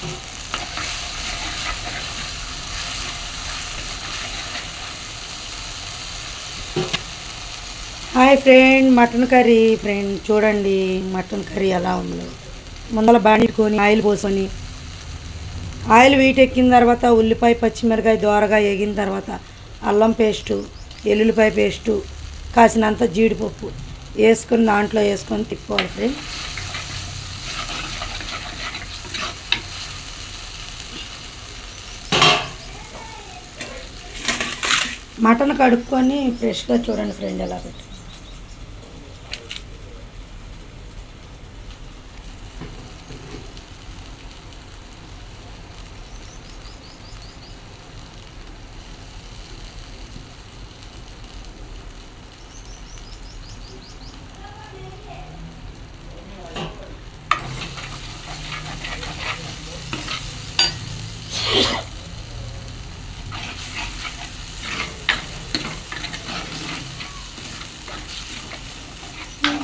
Hi friend mutton curry friend. చూడండి mutton curry ఎలా ఉందో. ముందల బాణిట్టుకొని ఆయిల్ పోసుకొని. ఆయిల్ వీటెక్కిన తర్వాత ఉల్లిపాయ పచ్చిమిరకాయ దోరగా ఎగిన తర్వాత అల్లం పేస్టు ఎల్లుల్లిపాయ పేస్టు కాసినంత జీడిపప్పు వేసుకుని దాంట్లో వేసుకొని తిప్పుకోవాలి ఫ్రెండ్. మటన్ కడుక్కొని ఫ్రెష్గా చూడండి ఫ్రెండ్ ఎలా పెట్టి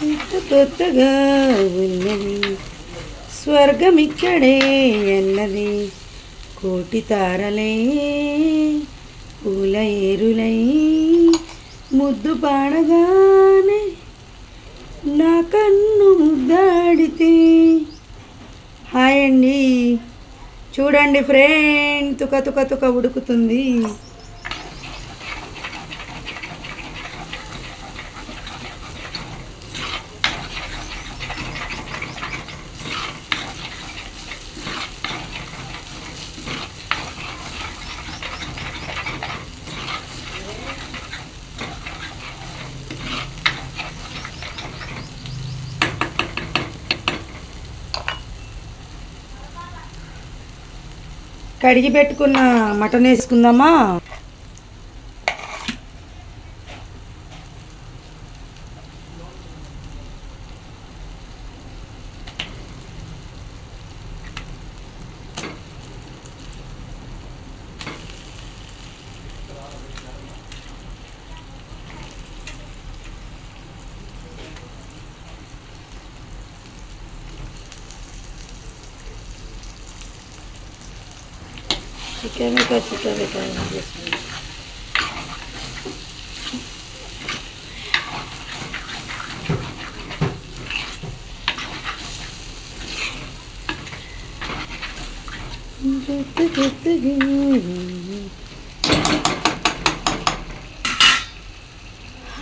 కొత్తగా ఉన్నది. స్వర్గం ఇక్కడే అన్నది. కోటి తారలే పూల ఏరులై ముద్దు పాడగానే నా కన్ను ముద్దాడితే. హాయ్ అండి. చూడండి ఫ్రెండ్ తుక తుక తుక ఉడుకుతుంది. కడిగి పెట్టుకున్న మటన్ వేసుకుందామా? చికెన్ ఇంకా చికెన్ ఇంకా చేసుకుందాం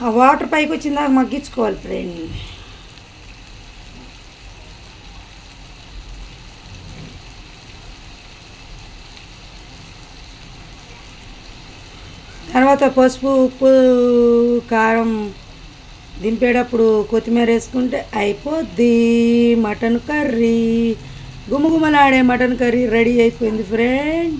ఆ వాటర్ పైకి వచ్చిందాక మగ్గించుకోవాలి ఫ్రెండ్ తర్వాత పసుపు ఉప్పు కారం దింపేటప్పుడు కొత్తిమీర వేసుకుంటే అయిపోద్ది. Mutton curry. గుమగుమలాడే మటన్ కర్రీ రెడీ అయిపోయింది ఫ్రెండ్